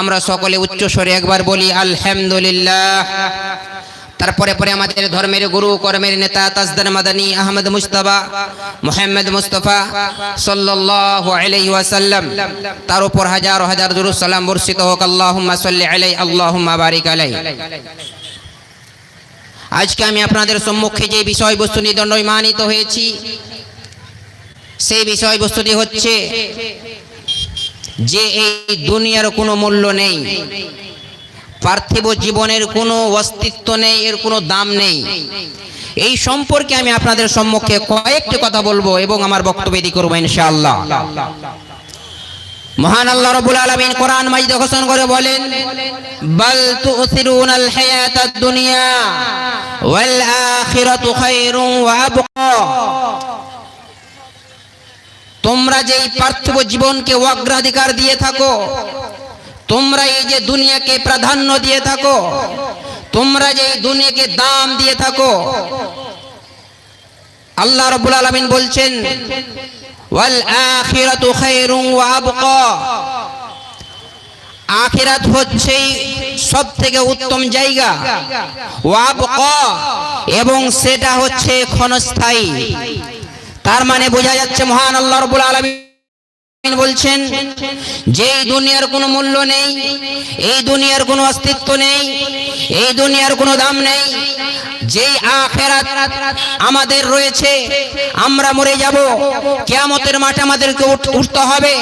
আমরা সকলে উচ্চ স্বরে একবার বলি, আলহামদুলিল্লাহ। তারপরে পরে আমাদের ধর্মের গুরু, কর্মের নেতা, তাজদার মাদানী, আহমদ মুস্তাফা, মোহাম্মদ মুস্তফা আলাইহি ওয়াসাল্লাম, তার উপর হাজার হাজার দুরূদ সালাম বর্ষিত হোক, আল্লাহুম্মা সাল্লি আলাই আল্লাহুম্মা বারিক আলাই আজকে আমি আপনাদের সম্মুখে যে বিষয়বস্তু নিয়ে দণ্ডমানিত হয়েছি, সেই বিষয়বস্তুটি হচ্ছে যে এই দুনিয়ার কোনো মূল্য নেই। পার্থিব জীবনের কোনো অস্তিত্ব নেই, এর কোনো দাম নেই। এই সম্পর্কে আমি আপনাদের সম্মুখে কয়েকটি কথা বলব এবং আমার বক্তব্য এদি করব ইনশাআল্লাহ। মহান আল্লাহ রাব্বুল আলামিন কোরআন মাজিদে ঘোষণা করে বলেন, বাল তুসিরুনাল হায়াতাদ দুনিয়া ওয়াল আখিরাতু খায়রুন ওয়া আবকা। তোমরা যে এই পার্থিব জীবনকে অগ্রাধিকার দিয়ে থাকো, তোমরা এই যে দুনিয়াকে প্রাধান্য দিয়ে থাকো, তোমরা যে এই দুনিয়াকে দাম দিয়ে থাকো, আল্লাহ রাব্বুল আলামিন বলছেন আখিরাতু হচ্ছে সব থেকে উত্তম জায়গা ওয়াবকা এবং সেটা হচ্ছে ক্ষণস্থায়ী। তার মানে বোঝা যাচ্ছে মহান আল্লাহ রবুল আলমী বলছেন যে এই দুনিয়ার কোনো মূল্য নেই, এই দুনিয়ার কোনো অস্তিত্ব নেই, এই দুনিয়ার কোনো দাম নেই, যেই আখেরাত আমাদের রয়েছে, আমরা মরে যাব, কিয়ামতের মাঠে আমাদেরকে উঠ- উঠতে হবে,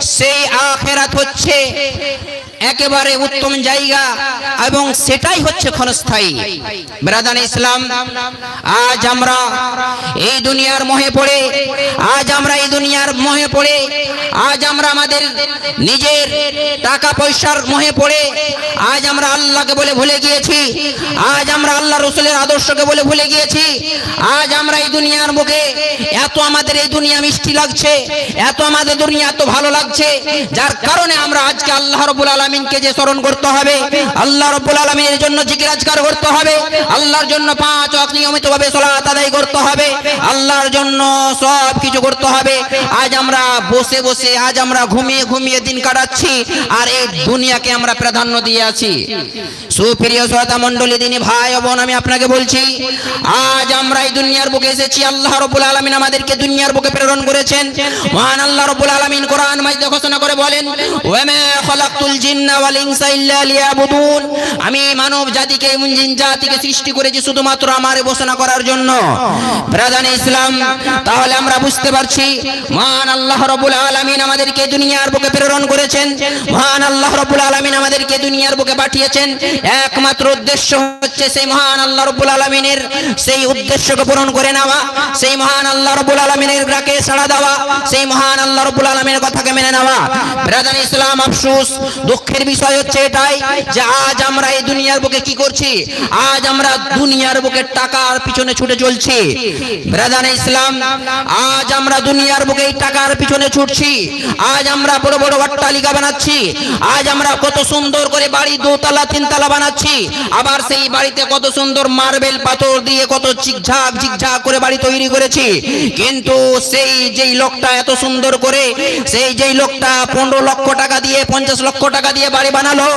সেই আখেরাত হচ্ছে একেবারে উত্তম জায়গা এবং সেটাই হচ্ছে ক্ষণস্থায়ী। ব্রাদান ইসলাম আজ আমরা এই দুনিয়ার মোহে পড়ে, আজ আমরা এই দুনিয়ার মোহে পড়ে, আজ আমরা আমাদের নিজের টাকা পয়সার মোহে পড়ে, আজ আমরা আল্লাহকে বলে ভুলে গিয়েছি, আজ আমরা আল্লাহ রসুলের আদর্শকে বলে ভুলে গিয়েছি, আজ আমরা এই দুনিয়ার মুখে এত আমাদের এই দুনিয়া মিষ্টি লাগছে, এত আমাদের দুনিয়া এত ভালো লাগছে, যার কারণে আমরা আজকে আল্লাহ রবুল আলমিনকে যে স্মরণ করতে হবে, আল্লাহ রব্বুল আলমিনের জন্য জিজ্ঞাসকার করতে হবে, আল্লাহর জন্য পাঁচ নিয়মিত ভাবে সলাত আদায় করতে হবে আল্লাহর জন্য সব কিছু করতে হবে। আজ আমরা বসে বসে আজ আমরা ঘুমিয়ে ঘুমিয়ে দিন কাটাচ্ছি আর এই দুনিয়াকে আমরা প্রাধান্য দিয়ে আছি। সুপ্রিয় শ্রোতা মণ্ডলী দিনী ভাই ও বোন আমি আপনাকে বলছি আজ আমরা এই দুনিয়ার বুকে এসেছি। আল্লাহ রব্বুল আলমিন আমাদেরকে দুনিয়ার বুকে প্রেরণ করেছেন। মহান আল্লাহ রব্বুল আলমিন কোরআন মাইদে ঘোষণা করে বলেন আমি মানব জাতিকে জাতিকে সৃষ্টি করেছি শুধুমাত্র আমার ঘোষণা করার জন্য। ব্রাদান ইসলাম তাহলে আমরা বুঝতে পারছি, মহান আল্লাহ রব্বুল আলামিন আমাদেরকে দুনিয়ার বুকে প্রেরণ করেছেন, মহান আল্লাহ রব্বুল আলামিন আমাদেরকে দুনিয়ার বুকে পাঠিয়েছেন। একমাত্র উদ্দেশ্য হচ্ছে সেই মহান আল্লাহ রব্বুল আলামিনের সেই উদ্দেশ্যকে পূরণ করে নেওয়া, সেই মহান আল্লাহ রবুল আলামিনের ডাকে সাড়া দেওয়া, সেই মহান আল্লাহ রবুল আলামিনের কথাকে মেনে নেওয়া। ব্রাদান ইসলাম, আফসুস, দুঃখের বিষয় হচ্ছে এটাই যে আজ আমরা এই দুনিয়ার বুকে কি করছি? আজ আমরা দুনিয়ার বুকে টাকার পিছনে ছুটে চলছি। ব্রাদান ইসলাম, আজ আমরা দুনিয়ার বুকে টাকার পিছনে ছুটছি। আজ আমরা বড় বড় অট্টালিকা বানাচ্ছি। আজ আমরা কত সুন্দর করে বাড়ি, দোতলা, তিনতলা বানাচ্ছি। আবার সেই বাড়িতে কত সুন্দর মার্বেল পাথর দিয়ে কত চিকঝাক ঝিকঝাক করে বাড়ি তৈরি করেছি। কিন্তু সেই যেই লোকটা এত সুন্দর করে, সেই যেই লোকটা পনেরো লক্ষ টাকা দিয়ে, পঞ্চাশ লক্ষ টাকা দিয়ে বাড়ি বানালো,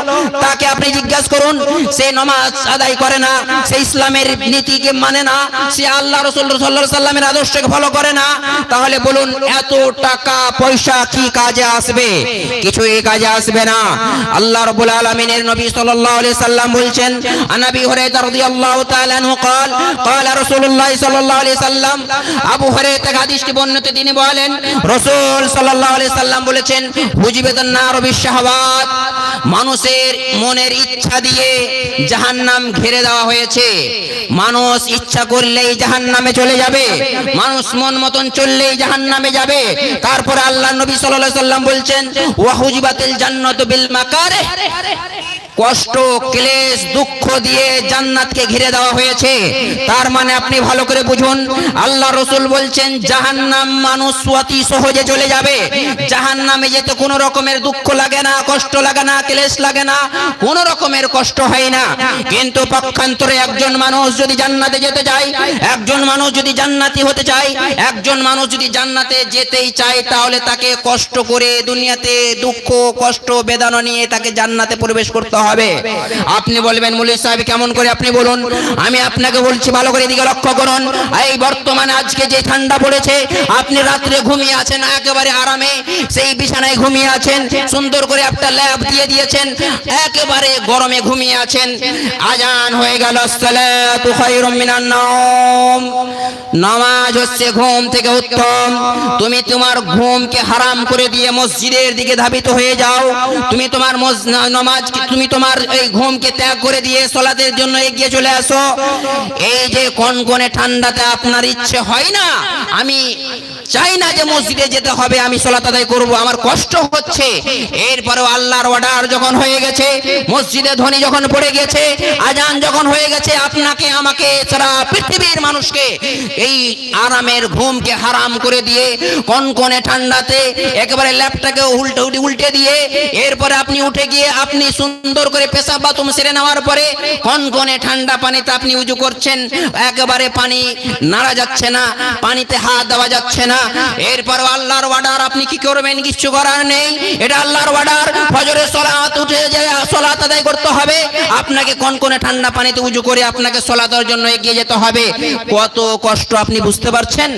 তাকে আপনি জিজ্ঞাসা করুন, সে নমাজ আদায় করে না, সে ইসলামের নীতিকে মানে না, সে আল্লাহ রসুল সাল্লাহ সাল্লামের আদর্শকে ফলো করে না তাহলে বলুন এত টাকা পয়সা কি কাজে আসবে কিছু এই কাজে আসবে না আল্লাহ রাব্বুল আলামিনের নবী সাল্লাল্লাহু আলাইহি সাল্লাম বলছেন আনাবি হুরায়রা রাদিয়াল্লাহু তাআলা আনহু قال قال رسول الله صلى الله عليه وسلم আবু হুরায়রা থেকে হাদিসটি বর্ণিত তিনি বলেন রাসূল সাল্লাল্লাহু আলাইহি সাল্লাম বলেছেন হুজিবাতুন নার বিশাহাওয়াত মানুষের মনের ইচ্ছা দিয়ে জাহান নাম ঘিরে দেওয়া হয়েছে। মানুষ ইচ্ছা করলেই জাহান নামে চলে যাবে। মানুষ মন মতন চললেই জাহান নামে যাবে। তারপরে আল্লাহ নবী সাল্লাম বলছেন ওয়াহুজিবাতিল জান্নাত বিল মাকারে কষ্ট, ক্লেশ, দুঃখ দিয়ে জান্নাতকে ঘিরে দেওয়া হয়েছে। তার মানে আপনি ভালো করে বুঝুন, আল্লাহ রসুল বলছেন, জাহান্নাম মানুষ অতি সহজে চলে যাবে। জাহান্নামে যেতে কোনো রকমের দুঃখ লাগে না, কষ্ট লাগে না, ক্লেশ লাগে না, কোনো রকমের কষ্ট হয় না। কিন্তু পক্ষান্তরে একজন মানুষ যদি জান্নাতে যেতে চায়, একজন মানুষ যদি জান্নাতি হতে চায়, একজন মানুষ যদি জান্নাতে যেতেই চায়, তাহলে তাকে কষ্ট করে দুনিয়াতে দুঃখ, কষ্ট, বেদনা নিয়ে তাকে জান্নাতে প্রবেশ করতে হবে। আপনি বলবেন মুলি সাহেব, কেমন করে আপনি বলুন? আমি আপনাকে বলছি, ভালো করে এদিকে লক্ষ্য করুন। এই বর্তমানে আজকে যে ঠান্ডা পড়েছে, আপনি রাত্রে ঘুমিয়ে আছেন, একেবারে আরামে। সেই বিছানায় ঘুমিয়ে আছেন, সুন্দর করে একটা ল্যাব দিয়ে দিয়েছেন, একেবারে গরমে ঘুমিয়ে আছেন। আজান হয়ে গেল নামাজ হচ্ছে ঘুম থেকে উত্তম। তুমি তোমার ঘুমকে হারাম করে দিয়ে মসজিদের দিকে ধাবিত হয়ে যাও। তুমি তোমার নামাজ তুমি তোমার এই ঘুমকে ত্যাগ করে দিয়ে সলাতের জন্য এগিয়ে চলে আসো। এই যে কনকনে কোনে ঠান্ডাতে আপনার ইচ্ছে হয় না, আমি চাই না যে মসজিদে যেতে হবে, আমি সলাত আদায় করব, আমার কষ্ট হচ্ছে। এরপরেও আল্লাহর অর্ডার যখন হয়ে গেছে, মসজিদে ধ্বনি যখন পড়ে গেছে, আজান যখন হয়ে গেছে, আপনাকে, আমাকে, সারা পৃথিবীর মানুষকে এই আরামের ঘুমকে হারাম করে দিয়ে, কনকনে ঠান্ডাতে, একেবারে ল্যাপটাকে উল্টে উল্টে উল্টে দিয়ে, এরপরে আপনি উঠে গিয়ে আপনি সুন্দর করে পেশাব বাথরুম সেরে নেওয়ার পরে কনকনে ঠান্ডা পানিতে আপনি উজু করছেন, একেবারে পানি নাড়া যাচ্ছে না, পানিতে হাত দেওয়া যাচ্ছে না এরপর আল্লাহর অর্ডার আপনি কি করবেন? কিছু করার নেই। এটা আল্লাহর অর্ডার ফজরের সলাত উঠে যায় সলাত আদায় করতে হবে, আপনাকে কোন কনকনে ঠান্ডা পানিতে উজু করে আপনাকে সলাতের জন্য এগিয়ে যেতে হবে। কত কষ্ট আপনি বুঝতে পারছেন?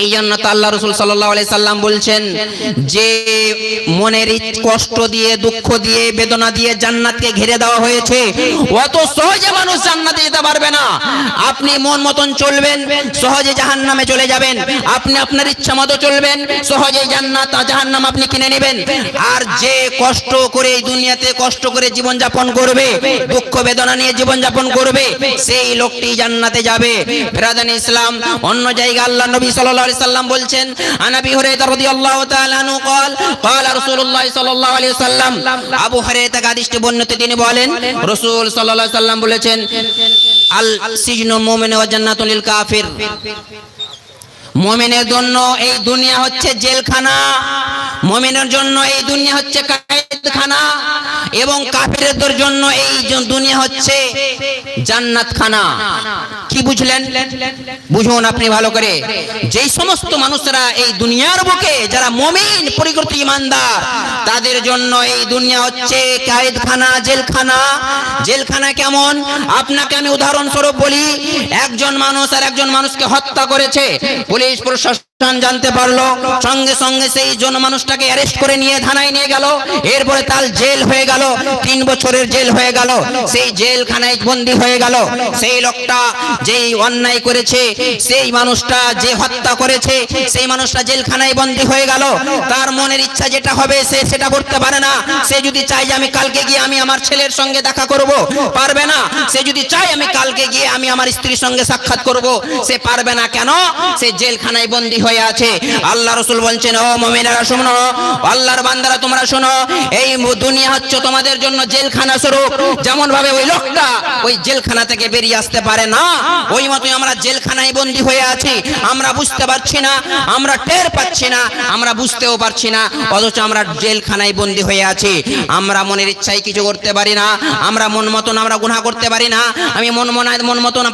এই জন্য তো আল্লাহ রসুল সাল্লাম বলছেন যে মনের কষ্ট দিয়ে, দুঃখ দিয়ে, বেদনা দিয়ে জান্নাতকে ঘিরে দেওয়া হয়েছে। অত সহজে মানুষ জান্নাতে যেতে পারবে না। আপনি মন মতন চলবেন, সহজে জাহান নামে চলে যাবেন। আপনি আপনার ইচ্ছা মতো চলবেন সহজেই জান্নাত জাহান নাম আপনি কিনে নেবেন। আর যে কষ্ট করে এই দুনিয়াতে কষ্ট করে জীবন যাপন করবে, দুঃখ, বেদনা নিয়ে জীবন যাপন করবে, সেই লোকটি জান্নাতে যাবে। ফেরাদান ইসলাম, অন্য জায়গা আল্লাহ নবী সাল্লাল্লাহু আলাইহি সাল্লাম বলছেন আনাবি হুরায়রা রাদিয়াল্লাহু তাআলা আনহু قال قال রাসূলুল্লাহ সাল্লাল্লাহু আলাইহি সাল্লাম আবু হুরায়রা থেকে হাদিসটি বর্ণিত তিনি বলেন রাসূল সাল্লাল্লাহু আলাইহি সাল্লাম বলেছেন আল সিজনু মুমিন ওয়া জান্নাতুল লিল কাফির মমিনের জন্য এই দুনিয়া হচ্ছে জেলখানা মমিনের জন্য এই দুনিয়া হচ্ছে কায়েদখানা এবং কাফিরদের জন্য এই দুনিয়া হচ্ছে জান্নাতখানা। কি বুঝলেন? বুঝুন আপনি ভালো করে। যেই সমস্ত মানুষরা এই দুনিয়ার বুকে, যারা মমিন পরিকৃত ইমানদার, তাদের জন্য এই দুনিয়া হচ্ছে কায়েদখানা, জেলখানা। জেলখানা কেমন? আপনাকে আমি উদাহরণস্বরূপ বলি, একজন মানুষ আর একজন মানুষকে হত্যা করেছে। পুলিশ, প্রশাসন জানতে পারল। সঙ্গে সঙ্গে সেই জন মানুষটাকে অ্যারেস্ট করে নিয়ে থানায় নিয়ে গেল। এরপরে তার জেল হয়ে গেল। তিন বছরের জেল হয়ে গেল। সেই জেলখানায় বন্দি হয়ে গেল। সেই লোকটা যেই অন্যায় করেছে, সেই মানুষটা যে হত্যা করেছে, সেই মানুষটা জেলখানায় বন্দি হয়ে গেল। তার মনের ইচ্ছা যেটা হবে, সে সেটা করতে পারে না। সে যদি চাই যে আমি কালকে গিয়ে আমি আমার ছেলের সঙ্গে দেখা করব, পারবে না। সে যদি চাই আমি কালকে গিয়ে আমি আমার স্ত্রীর সঙ্গে সাক্ষাৎ করব, সে পারবে না। কেন? সে জেলখানায় বন্দি হয়ে আছে। আল্লাহ রসুল বলছেন, ও মমিনারা, শোনো। আল্লাহর বান্দারা, তোমরা শোনো। এই দুনিয়া হচ্ছে তোমাদের জন্য জেলখানা স্বরূপ। যেমন ভাবে ওই লোকটা ওই জেলখানা থেকে বেরিয়ে আসতে পারে না, ওই মতোই আমরা জেলখানায় বন্দি হয়ে আছি। আমরা বুঝতে পারছি না, আমরা টের পাচ্ছি না, আমরা বুঝতেও পারছি না। অথচ আমরা জেলখানায় বন্দি হয়ে আছি। আমরা মনের ইচ্ছায় কিছু করতে পারি না, আমরা মন মতন আমরা গুনাহ করতে পারি না। আমি মন মনায় মন মতন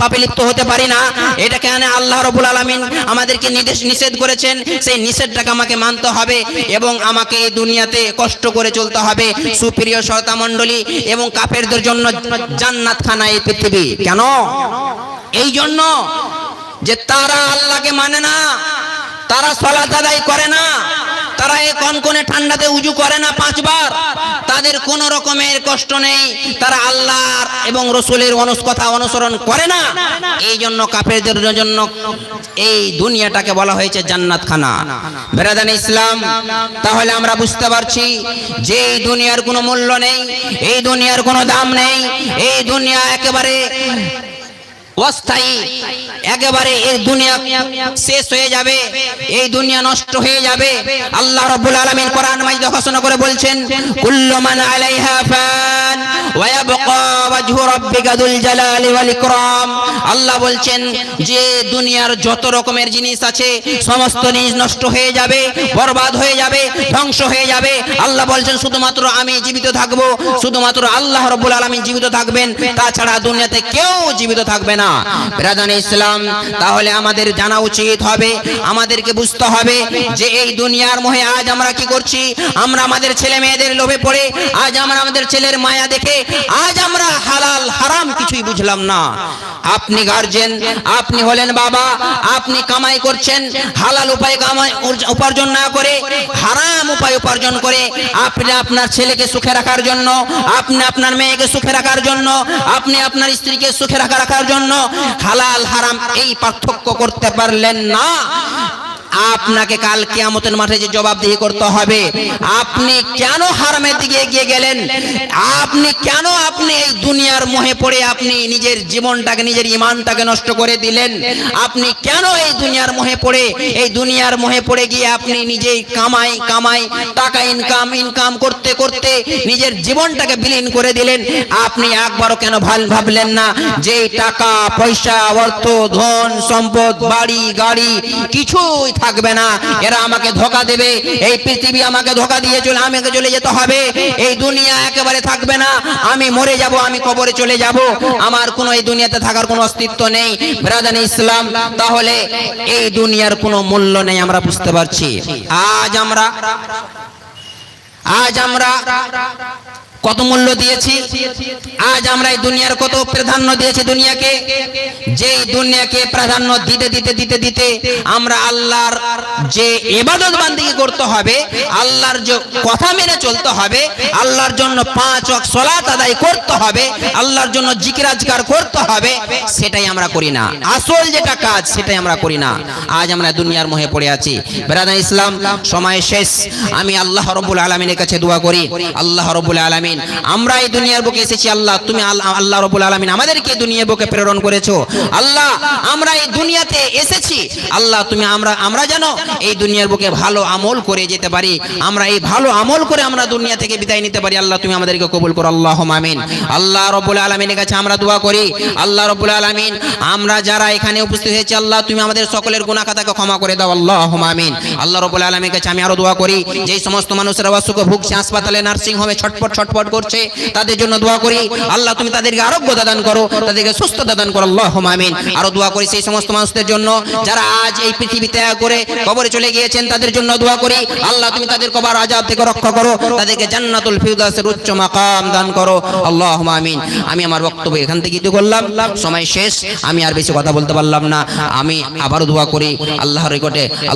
পাপ লিপ্ত হতে পারি না। এটা কেন? আল্লাহ রবুল আলমিন আমাদেরকে নির্দেশ নিষেধ করেছেন, সেই নিষেধটাকে আমাকে মানতে হবে এবং আমাকে এই দুনিয়াতে কষ্ট করে চলতে হবে। সুপ্রিয় শ্রোতা মণ্ডলী এবং কাফেরদের জন্য জান্নাত খানা এই পৃথিবী। কেন? এই জন্য যে তারা আল্লাহকে মানে না, তারা সলাত আদায় করে না তারা এই কনকনে ঠান্ডাতে উজু করে না পাঁচবার। তাদের কোনো রকমের কষ্ট নেই। তারা আল্লাহর এবং রসুলের কথা অনুসরণ করে না। এই জন্য কাফেরদের জন্য এই দুনিয়াটাকে বলা হয়েছে জান্নাত খানা বেরাদান ইসলাম, তাহলে আমরা বুঝতে পারছি যে এই দুনিয়ার কোনো মূল্য নেই, এই দুনিয়ার কোনো দাম নেই, এই দুনিয়া একেবারে অস্থায়ী। একেবারে এই দুনিয়া শেষ হয়ে যাবে, এই দুনিয়া নষ্ট হয়ে যাবে। আল্লাহ রাব্বুল আলামিন কোরআন মাজিদে ঘোষণা করে বলছেন, কুল্লু মান আলাইহা ফান ওয়া ইয়াবকা আল্লাহ বলছেন যে দুনিয়ার যত রকমের জিনিস আছে সমস্ত জিনিস নষ্ট হয়ে যাবে, বরবাদ হয়ে যাবে, ধ্বংস হয়ে যাবে। আল্লাহ বলছেন, শুধুমাত্র আমি জীবিত থাকব, শুধুমাত্র আল্লাহ রব্বুল জীবিত থাকবেন, তাছাড়া দুনিয়াতে কেউ জীবিত থাকবে না। ইসলাম, তাহলে আমাদের জানা উচিত হবে, আমাদেরকে বুঝতে হবে যে এই দুনিয়ার মোহে আজ আমরা কি করছি, আমরা আমাদের ছেলে মেয়েদের লোভে পড়ে, আজ আমরা আমাদের ছেলের মায়া দেখে, আজ আমরা হালাল, হারাম কিছুই বুঝলাম না। আপনি গার্জেন আপনি হলেন বাবা, আপনি কামাই করছেন, হালাল উপায় কামাই উপার্জন না করে, হারাম উপায় উপার্জন করে, আপনি আপনার ছেলেকে সুখে রাখার জন্য, আপনি আপনার মেয়েকে সুখে রাখার জন্য, আপনি আপনার স্ত্রীকে সুখে রাখা রাখার জন্য, হালাল, হারাম এই পার্থক্য করতে পারলেন না। আপনাকে কাল কিয়ামতের মাঠে যে জবাবদিহি করতে হবে, আপনি কেন হারামের দিকে এগিয়ে গেলেন? আপনি কেন আপনি এই দুনিয়ার মোহে পড়ে আপনি নিজের জীবনটাকে, নিজের ইমানটাকে নষ্ট করে দিলেন? আপনি কেন এই দুনিয়ার মোহে পড়ে? এই দুনিয়ার মোহে পড়ে গিয়ে আপনি নিজেই কামাই কামাই, টাকা ইনকাম ইনকাম করতে করতে নিজের জীবনটাকে বিলীন করে দিলেন? আপনি একবারও কেন ভালো ভাবলেন না যে টাকা, পয়সা, অর্থ, ধন, সম্পদ, বাড়ি, গাড়ি, কিছুই থাকবে না। এরা আমাকে ধোকা দেবে। এই পৃথিবী আমাকে ধোকা দিয়ে চলে আমাকে চলে যেতে হবে। এই দুনিয়া একেবারে থাকবে না। আমি মরে যাব, আমি কবরে চলে যাব। আমার কোনো এই দুনিয়াতে থাকার কোনো অস্তিত্ব নেই। ব্রাদান ইসলাম, তাহলে এই দুনিয়ার কোনো মূল্য নেই আমরা বুঝতে পারছি। আজ আমরা আজ আমরা কত মূল্য দিয়েছি? আজ আমরা এই দুনিয়ার কত প্রাধান্য দিয়েছি দুনিয়াকে? যে দুনিয়াকে প্রাধান্য দিতে দিতে দিতে দিতে আমরা আল্লাহর যে এবাদত বান্দিকে করতে হবে, আল্লাহর যে কথা মেনে চলতে হবে, আল্লাহর জন্য পাঁচ ওয়াক্ত সালাত আদায় করতে হবে, আল্লাহর জন্য জিকিরাজকার করতে হবে, সেটাই আমরা করি না। আসল যেটা কাজ, সেটাই আমরা করি না। আজ আমরা দুনিয়ার মোহে পড়ে আছি। বেরাদা ইসলাম সময় শেষ। আমি আল্লাহ রব্বুল আলমিনের কাছে দোয়া করি। আল্লাহ রব্বুল আলমিন আমরা এই দুনিয়ার বুকে এসেছি, আল্লাহ, তুমি আল্লাহ রব্বুল আলমিন আমাদেরকে দুনিয়ার বুকে প্রেরণ করেছ। আল্লাহ, আমরা এই দুনিয়াতে এসেছি। আল্লাহ, তুমি আমরা আমরা যেন এই দুনিয়ার বুকে ভালো আমল করে যেতে পারি। আমরা এই ভালো আমল করে আমরা দুনিয়া থেকে বিদায় নিতে পারি। আল্লাহ, তুমি আমাদেরকে কবুল করো। আল্লাহ আমিন। আল্লাহ রব্বুল আলমিনের কাছে আমরা দোয়া করি। আল্লাহ রব্বুল আলমিন, আমরা যারা এখানে উপস্থিত হয়েছি, আল্লাহ, তুমি আমাদের সকলের গুনাহ খাতাকে ক্ষমা করে দাও। আল্লাহ আমিন। আল্লাহ রব্বুল আলমীর কাছে আমি আরও দোয়া করি। যেই সমস্ত মানুষেরা অসুখে ভুগছে, হাসপাতালে নার্সিং হোমে ছটপট ছটপট করছে, তাদের জন্য দোয়া করি। আল্লাহ, তুমি তাদেরকে আরোগ্য দান করো, তাদেরকে সুস্থতা দান করো। আল্লাহ আমিন। আরও দোয়া করি সেই সমস্ত মানুষদের জন্য, যারা আজ এই পৃথিবী ত্যাগ করে কবরে চলে গিয়েছেন, তাদের জন্য দোয়া করি। আল্লাহ, তুমি তাদের কবর আজাব থেকে রক্ষা করো, তাদেরকে জান্নাতুল ফিরদাউসের উচ্চ মাকাম দান করো। আল্লাহ আমিন। আমি আমার বক্তব্য এখান থেকে ইতি করলাম। সময় শেষ। আমি আর বেশি কথা বলতে পারলাম না। আমি আবারও দোয়া করি। আল্লাহর আল্লাহ